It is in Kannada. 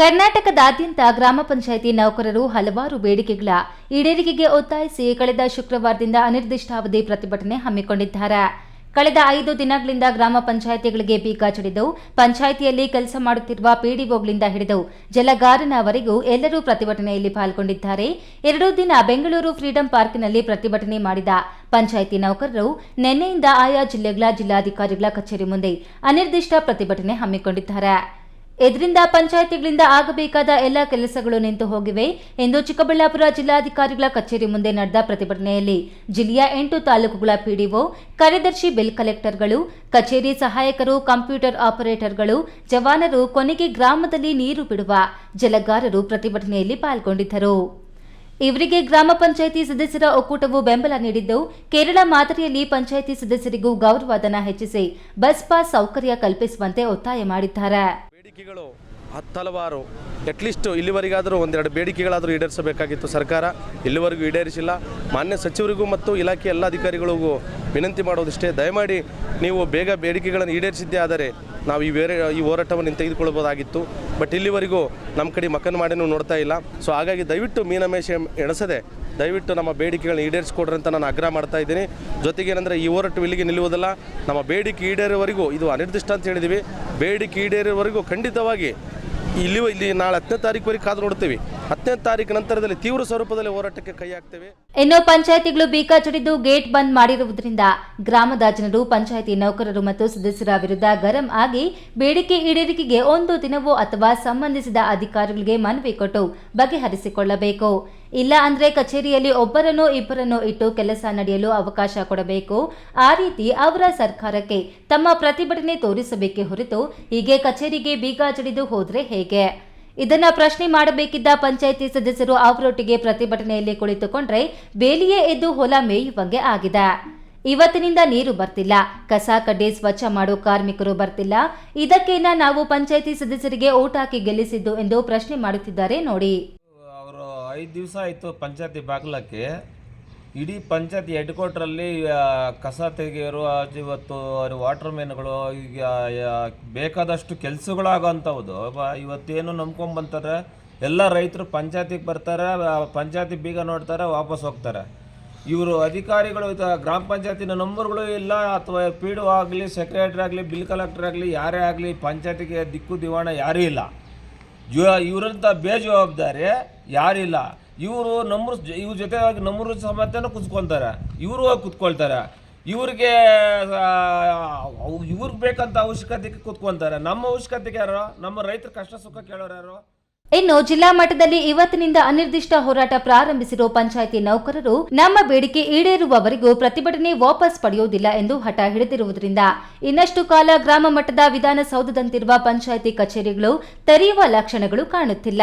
ಕರ್ನಾಟಕದಾದ್ಯಂತ ಗ್ರಾಮ ಪಂಚಾಯಿತಿ ನೌಕರರು ಹಲವಾರು ಬೇಡಿಕೆಗಳ ಈಡೇರಿಕೆಗೆ ಒತ್ತಾಯಿಸಿ ಕಳೆದ ಶುಕ್ರವಾರದಿಂದ ಅನಿರ್ದಿಷ್ಟಾವಧಿ ಪ್ರತಿಭಟನೆ ಹಮ್ಮಿಕೊಂಡಿದ್ದಾರೆ. ಕಳೆದ ಐದು ದಿನಗಳಿಂದ ಗ್ರಾಮ ಪಂಚಾಯಿತಿಗಳಿಗೆ ಬೀಗ ಚಡಿದವು. ಪಂಚಾಯಿತಿಯಲ್ಲಿ ಕೆಲಸ ಮಾಡುತ್ತಿರುವ ಪಿಡಿಒಗಳಿಂದ ಹಿಡಿದು ಜಲಗಾರನವರೆಗೂ ಎಲ್ಲರೂ ಪ್ರತಿಭಟನೆಯಲ್ಲಿ ಪಾಲ್ಗೊಂಡಿದ್ದಾರೆ. ಎರಡೂ ದಿನ ಬೆಂಗಳೂರು ಫ್ರೀಡಂ ಪಾರ್ಕ್ನಲ್ಲಿ ಪ್ರತಿಭಟನೆ ಮಾಡಿದ ಪಂಚಾಯಿತಿ ನೌಕರರು ನಿನ್ನೆಯಿಂದ ಆಯಾ ಜಿಲ್ಲೆಗಳ ಜಿಲ್ಲಾಧಿಕಾರಿಗಳ ಕಚೇರಿ ಮುಂದೆ ಅನಿರ್ದಿಷ್ಟ ಪ್ರತಿಭಟನೆ ಹಮ್ಮಿಕೊಂಡಿದ್ದಾರೆ. ಇದರಿಂದ ಪಂಚಾಯಿತಿಗಳಿಂದ ಆಗಬೇಕಾದ ಎಲ್ಲ ಕೆಲಸಗಳು ನಿಂತು ಹೋಗಿವೆ ಎಂದು ಚಿಕ್ಕಬಳ್ಳಾಪುರ ಜಿಲ್ಲಾಧಿಕಾರಿಗಳ ಕಚೇರಿ ಮುಂದೆ ನಡೆದ ಪ್ರತಿಭಟನೆಯಲ್ಲಿ ಜಿಲ್ಲೆಯ ಎಂಟು ತಾಲೂಕುಗಳ ಪಿಡಿಒ, ಕಾರ್ಯದರ್ಶಿ ಬಿಲ್ ಕಲೆಕ್ಟರ್ಗಳು, ಕಚೇರಿ ಸಹಾಯಕರು, ಕಂಪ್ಯೂಟರ್ ಆಪರೇಟರ್ಗಳು, ಜವಾನರು, ಕೊನೆಗೆ ಗ್ರಾಮದಲ್ಲಿ ನೀರು ಬಿಡುವ ಜಲಗಾರರು ಪ್ರತಿಭಟನೆಯಲ್ಲಿ ಪಾಲ್ಗೊಂಡಿದ್ದರು. ಇವರಿಗೆ ಗ್ರಾಮ ಪಂಚಾಯಿತಿ ಸದಸ್ಯರ ಒಕ್ಕೂಟವು ಬೆಂಬಲ ನೀಡಿದ್ದು, ಕೇರಳ ಮಾದರಿಯಲ್ಲಿ ಪಂಚಾಯಿತಿ ಸದಸ್ಯರಿಗೂ ಗೌರವಧನ ಹೆಚ್ಚಿಸಿ, ಬಸ್ ಪಾಸ್ ಸೌಕರ್ಯ ಕಲ್ಪಿಸುವಂತೆ ಒತ್ತಾಯ ಮಾಡಿದ್ದಾರೆ. ಬೇಡಿಕೆಗಳು ಹತ್ತಲವಾರು. ಅಟ್ಲೀಸ್ಟ್ ಇಲ್ಲಿವರೆಗಾದರೂ ಒಂದೆರಡು ಬೇಡಿಕೆಗಳಾದರೂ ಈಡೇರಿಸಬೇಕಾಗಿತ್ತು ಸರ್ಕಾರ. ಇಲ್ಲಿವರೆಗೂ ಈಡೇರಿಸಿಲ್ಲ. ಮಾನ್ಯ ಸಚಿವರಿಗೂ ಮತ್ತು ಇಲಾಖೆ ಎಲ್ಲ ಅಧಿಕಾರಿಗಳಿಗೂ ವಿನಂತಿ ಮಾಡೋದಿಷ್ಟೇ. ದಯಮಾಡಿ ನೀವು ಬೇಗ ಬೇಡಿಕೆಗಳನ್ನು ಈಡೇರಿಸಿದ್ದೇ ಆದರೆ ನಾವು ಈ ಬೇರೆ, ಈ ಹೋರಾಟವನ್ನು ತೆಗೆದುಕೊಳ್ಬೋದಾಗಿತ್ತು ಬಟ್ ಇಲ್ಲಿವರೆಗೂ ನಮ್ಮ ಕಡೆ ಮಕ್ಕನ ಮಾಡಿನೂ ನೋಡ್ತಾ ಇಲ್ಲ. ಸೊ ಹಾಗಾಗಿ ದಯವಿಟ್ಟು ಮೀನಮೇಷ ಎಣಸದೆ, ದಯವಿಟ್ಟು ನಮ್ಮ ಬೇಡಿಕೆಗಳನ್ನ ಈಡೇರಿಸಿಕೊಡ್ರಿ ಅಂತ ನಾನು ಆಗ್ರಹ ಮಾಡ್ತಾ ಇದ್ದೀನಿ. ಜೊತೆಗೆ ಏನಂದರೆ ಈ ಹೋರಾಟ ಇಲ್ಲಿಗೆ ನಿಲ್ಲುವುದಲ್ಲ, ನಮ್ಮ ಬೇಡಿಕೆ ಈಡೇರೋವರೆಗೂ ಇದು ಅನಿರ್ದಿಷ್ಟ ಅಂತ ಹೇಳಿದ್ದೀವಿ ಬೇಡಿಕೆ ಈಡೇರೋವರೆಗೂ ಖಂಡಿತವಾಗಿ ಇಲ್ಲಿ ಇಲ್ಲಿ ನಾಳೆ ಹತ್ತನೇ ತಾರೀಕುವರೆಗೆ ಕಾದು ನೋಡ್ತೀವಿ. ಹತ್ತನೇ ತಾರೀಕು ನಂತರದಲ್ಲಿ ತೀವ್ರ ಸ್ವರೂಪದಲ್ಲಿ ಹೋರಾಟಕ್ಕೆ ಕೈ ಹಾಕ್ತೇವೆ. ಇನ್ನು ಪಂಚಾಯಿತಿಗಳು ಬೀಕ ಚಡಿದು ಗೇಟ್ ಬಂದ್ ಮಾಡಿರುವುದರಿಂದ ಗ್ರಾಮದ ಜನರು, ಪಂಚಾಯಿತಿ ನೌಕರರು ಮತ್ತು ಸದಸ್ಯರ ವಿರುದ್ಧ ಗರಂ ಆಗಿ ಬೇಡಿಕೆ ಈಡೇರಿಕೆಗೆ ಒಂದು ದಿನವೋ ಅಥವಾ ಸಂಬಂಧಿಸಿದ ಅಧಿಕಾರಿಗಳಿಗೆ ಮನವಿ ಕೊಟ್ಟು ಬಗೆಹರಿಸಿಕೊಳ್ಳಬೇಕು. ಇಲ್ಲ ಅಂದ್ರೆ ಕಚೇರಿಯಲ್ಲಿ ಒಬ್ಬರನ್ನೋ ಇಬ್ಬರನ್ನೋ ಇಟ್ಟು ಕೆಲಸ ನಡೆಯಲು ಅವಕಾಶ ಕೊಡಬೇಕು. ಆ ರೀತಿ ಅವರ ಸರ್ಕಾರಕ್ಕೆ ತಮ್ಮ ಪ್ರತಿಭಟನೆ ತೋರಿಸಬೇಕೆ ಹೊರತು ಹೀಗೆ ಕಚೇರಿಗೆ ಬೀಗ ಜಡಿದು ಹೋದ್ರೆ ಹೇಗೆ? ಇದನ್ನ ಪ್ರಶ್ನೆ ಮಾಡಬೇಕಿದ್ದ ಪಂಚಾಯಿತಿ ಸದಸ್ಯರು ಅವರೊಟ್ಟಿಗೆ ಪ್ರತಿಭಟನೆಯಲ್ಲಿ ಕುಳಿತುಕೊಂಡ್ರೆ ಬೇಲಿಯೇ ಎದ್ದು ಹೊಲ ಮೇಯುವಂಗೆ ಆಗಿದೆ. ಇವತ್ತಿನಿಂದ ನೀರು ಬರ್ತಿಲ್ಲ. ಕಸ, ಕಡ್ಡಿ ಸ್ವಚ್ಛ ಮಾಡೋ ಕಾರ್ಮಿಕರು ಬರ್ತಿಲ್ಲ. ಇದಕ್ಕೇನ ನಾವು ಪಂಚಾಯಿತಿ ಸದಸ್ಯರಿಗೆ ಓಟ್ ಹಾಕಿ ಗೆಲ್ಲಿಸಿದ್ದು ಎಂದು ಪ್ರಶ್ನೆ ಮಾಡುತ್ತಿದ್ದಾರೆ ನೋಡಿ. ಅವರು ಐದು ದಿವಸ ಆಯಿತು ಪಂಚಾಯತಿ ಬಾಗ್ಲಕ್ಕೆ. ಇಡೀ ಪಂಚಾಯತ್ ಹೆಡ್ ಕ್ವಾರ್ಟ್ರಲ್ಲಿ ಕಸ ತೆಗೆಯೋರು ಇವತ್ತು ವಾಟರ್ ಮ್ಯಾನ್ಗಳು ಈಗ ಬೇಕಾದಷ್ಟು ಕೆಲಸಗಳಾಗೋಂಥವ್ದು. ಇವತ್ತೇನು ನಂಬ್ಕೊಂಬಂತಾರೆ, ಎಲ್ಲ ರೈತರು ಪಂಚಾಯತಿಗೆ ಬರ್ತಾರೆ ಪಂಚಾಯತಿ ಬೀಗ ನೋಡ್ತಾರೆ, ವಾಪಸ್ ಹೋಗ್ತಾರೆ. ಇವರು ಅಧಿಕಾರಿಗಳು ಗ್ರಾಮ ಪಂಚಾಯತಿನ ನಂಬರ್ಗಳು ಇಲ್ಲ, ಅಥವಾ ಪಿ ಡಿ ಆಗಲಿ, ಸೆಕ್ರೆಟ್ರಿ ಆಗಲಿ, ಬಿಲ್ ಕಲೆಕ್ಟರ್ ಆಗಲಿ, ಯಾರೇ ಆಗಲಿ, ಪಂಚಾಯತಿಗೆ ದಿಕ್ಕು ದಿವಾಣ ಯಾರೂ ಇಲ್ಲ. ಜೋ ಇವರಂತ ಬೇಜವಾಬ್ದಾರಿ ಯಾರಿಲ್ಲ. ಇವರು ನಮ್ಮ ಇವ್ರ ಜೊತೆ ನಮ್ಮೂರು ಸಮೇತನೂ ಕುತ್ಕೊಳ್ತಾರೆ. ಇವರು ಹೋಗಿ ಕುತ್ಕೊಳ್ತಾರೆ. ಇವ್ರಿಗೆ ಇವ್ರಿಗೆ ಬೇಕಂತ ಅವಶ್ಯಕತೆಗೆ ಕುತ್ಕೊಂತಾರೆ ನಮ್ಮ ಅವಶ್ಯಕತೆಗೆ ಯಾರೋ? ನಮ್ಮ ರೈತರ ಕಷ್ಟ ಸುಖ ಕೇಳೋರು ಯಾರು? ಇನ್ನು ಜಿಲ್ಲಾ ಮಟ್ಟದಲ್ಲಿ ಇವತ್ತಿನಿಂದ ಅನಿರ್ದಿಷ್ಟ ಹೋರಾಟ ಪ್ರಾರಂಭಿಸಿರುವ ಪಂಚಾಯಿತಿ ನೌಕರರು ನಮ್ಮ ಬೇಡಿಕೆ ಈಡೇರುವವರೆಗೂ ಪ್ರತಿಭಟನೆ ವಾಪಸ್ ಪಡೆಯುವುದಿಲ್ಲ ಎಂದು ಹಠ ಹಿಡಿದಿರುವುದರಿಂದ ಇನ್ನಷ್ಟು ಕಾಲ ಗ್ರಾಮ ಮಟ್ಟದ ವಿಧಾನಸೌಧದಂತಿರುವ ಪಂಚಾಯಿತಿ ಕಚೇರಿಗಳು ತೆರೆಯುವ ಲಕ್ಷಣಗಳು ಕಾಣುತ್ತಿಲ್ಲ.